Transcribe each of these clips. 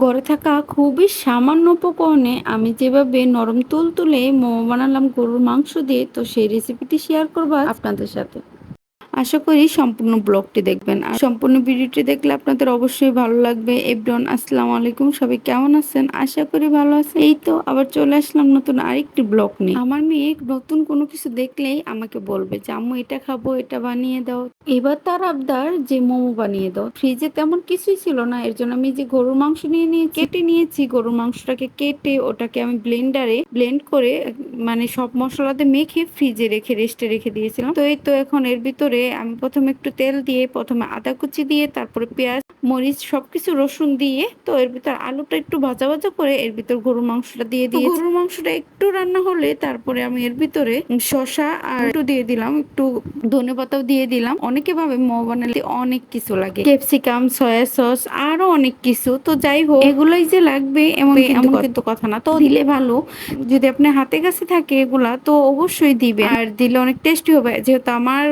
ঘরে থাকা খুবই সামান্য উপকরণে আমি যেভাবে নরম তুল তুলে মোমো বানালাম গরুর মাংস দিয়ে, তো সেই রেসিপিটি শেয়ার করব আপনাদের সাথে। আশা করি সম্পূর্ণ ব্লগটি দেখবেন। আর সম্পূর্ণ ভিডিওটি দেখলে আপনাদের অবশ্যই ভালো লাগবে। এভরিওয়ান, আসসালামু আলাইকুম। সবাই কেমন আছেন? আশা করি ভালো আছেন। এই তো আবার চলে আসলাম নতুন আরেকটি ব্লগ নিয়ে। আমার মেয়ে নতুন কোনো কিছু দেখলেই আমাকে বলবে যে, আম্মু, এটা খাব, এটা বানিয়ে দাও। এবার তার আবদার যে, মোমো বানিয়ে দাও। ফ্রিজে তেমন কিছুই ছিল না। এর জন্য আমি যে, গরুর মাংস নিয়ে নিয়ে, কেটে নিয়েছি, গরুর মাংসটাকে কেটে ওটাকে আমি ব্লেন্ডারে ব্লেন্ড করে মানে সব মশলাতে মেখে ফ্রিজে রেখে রেস্টে রেখে দিয়েছিলাম। তো এই তো এখন এর ভিতরে আমি প্রথমে একটু তেল দিয়ে প্রথমে আদা কুচি দিয়ে তারপরে পেঁয়াজ মরিচ সবকিছু রসুন দিয়ে তো এর ভিতর আলুটা একটু ভাজা ভাজা করে এর ভিতর গরুর মাংসটা দিয়ে দিয়ে গরুর মাংসটা একটু রান্না হলে তারপরে আমি এর ভিতরে শসা আর একটু দিয়ে দিলাম একটু ধনে পাতাও দিয়ে দিলাম। অনেকে ভাবে মোমো বানালে অনেক কিছু লাগে। ক্যাপসিকাম সয়া সস আরও অনেক কিছু। তো যাই হোক এগুলোই যে লাগবে এমন এমন কিন্তু কথা না। তো দিলে ভালো। যদি আপনি হাতে কাছে থাকে এগুলা তো অবশ্যই দিবে। আর দিলে অনেক টেস্টি হবে। যেহেতু আমার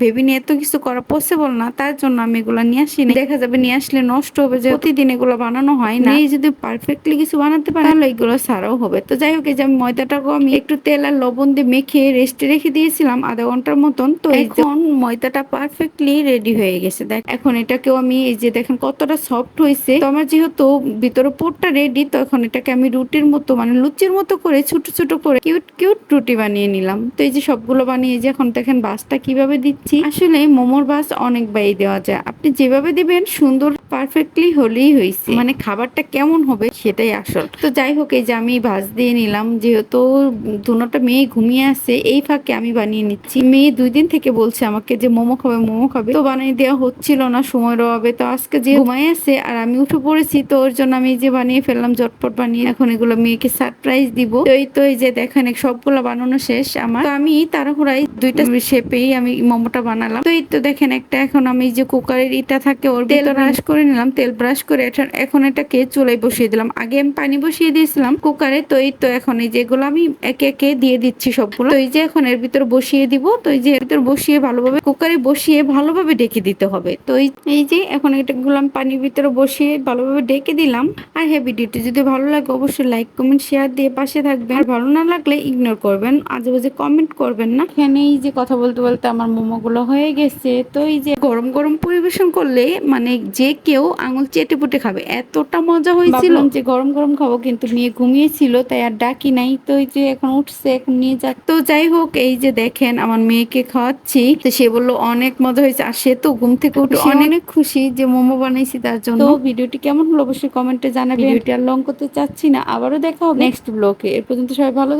বেবি নিয়ে এত কিছু করা পসিবল না তার জন্য আমি এগুলা নিয়ে আসি না। দেখা যাবে নিয়ে আসলে নষ্ট হবে যে প্রতিদিন এগুলো বানানো হয় না। এই যদি পারফেক্টলি কিছু বানাতে পারে তাহলে এগুলো সারাও হবে। তো যাই হোক এই যে আমি ময়দাটাকেও আমি একটু তেল আর লবণ দিয়ে মেখে রেস্টে রেখে দিয়েছিলাম আধা ঘণ্টার মতন। তো এখন ময়দাটা পারফেক্টলি রেডি হয়ে গেছে দেখ। এখন এটাকেও আমি এই যে দেখেন কতটা সফট হয়েছে। তো আমার যেহেতু ভিতরে পোটটা রেডি তো এখন এটাকে আমি রুটির মতো মানে লুচির মতো করে ছোট ছোট করে কিউট কিউট রুটি বানিয়ে নিলাম। তো এই যে সবগুলো বানিয়ে যে এখন দেখেন বাসটা কীভাবে দিচ্ছি। আসলে মোমোর বাস অনেক বাই দেওয়া যায়। আপনি যেভাবে দিবেন সুন্দর পারফেক্টলি হলেই হয়েছে মানে খাবারটা কেমন হবে সেটাই আসল। তো যাই হোক, এই যে আমি ভাজ দিয়ে নিলাম, যেহেতু দুনোটা মেয়ে ঘুমিয়ে আছে, এই ফাঁকে আমি বানিয়ে নিচ্ছি। মেয়ে দুই দিন থেকে বলছে আমাকে যে মোমো খাবে মোমো খাবে। তো বানিয়ে দেওয়া হচ্ছিল না সময়ের অভাবে। তো আজকে যে ঘুমাই আছে আর আমি উঠে পড়েছি, তো ওর জন্য আমি যে বানিয়ে ফেললাম, ঝটপট বানিয়ে এখন এগুলো মেয়েকে সারপ্রাইজ দিব। তো এই তো এই যে দেখেন সবগুলো বানানো শেষ আমার। তো আমি তাড়াহুড়াই দুইটা শেপেই আমি মোমোটা বানালাম। তো এই তো দেখেন একটা এখন আমি যে কুকারের ইটা থাকে ওর তেল ব্রাশ করে নিলাম তেল ব্রাশ করে এখন এটাকে চুলায় বসিয়ে দিলাম। আগে আমি পানি বসিয়ে দিয়েছিলাম কুকারে তো এই তো এখন এই যেগুলো আমি একে একে দিয়ে দিচ্ছি সবগুলো। তো এই যে এখন এর ভিতর বসিয়ে দিব তো এই যে এর ভিতর বসিয়ে ভালোভাবে কুকারে বসিয়ে ভালোভাবে ডেকে দিতে হবে। তো এই- যে এখন এটা গুলো আমি পানির ভিতরে বসিয়ে ভালোভাবে ডেকে দিলাম। আর হ্যাঁ ভিডিওটি যদি ভালো লাগে অবশ্যই লাইক কমেন্ট শেয়ার দিয়ে পাশে থাকবেন। আর ভালো না লাগলে ইগনোর করবেন আজে বাজে কমেন্ট করবেন না। এখানে এই যে কথা বলতে বলতে আমার মোমো গুলো হয়ে গেছে তো এই যে গরম গরম পরিবেশন করলে মানে যে কেউ আঙুল চেটে পুটে খাবে এতটা মজা হয়েছিল। যে গরম গরম খাব কিন্তু মেয়ে ঘুমিয়েছিল তাই আর ডাকি নাই তো এই যে এখন উঠছে এখন নিয়ে যাক তো যাই হোক এই যে দেখেন আমার মেয়েকে খাওয়াচ্ছি তো সে বলল অনেক মজা হয়েছে আর সে তো ঘুম থেকে উঠে অনেক খুশি যে মোমো বানাইছি তার জন্য। তো ভিডিওটি কেমন হলো অবশ্যই কমেন্টে জানাবেন। ভিডিওটি আর লং করতে চাচ্ছি না আবারও দেখা হবে নেক্সট ব্লকে এর পর্যন্ত সবাই ভালো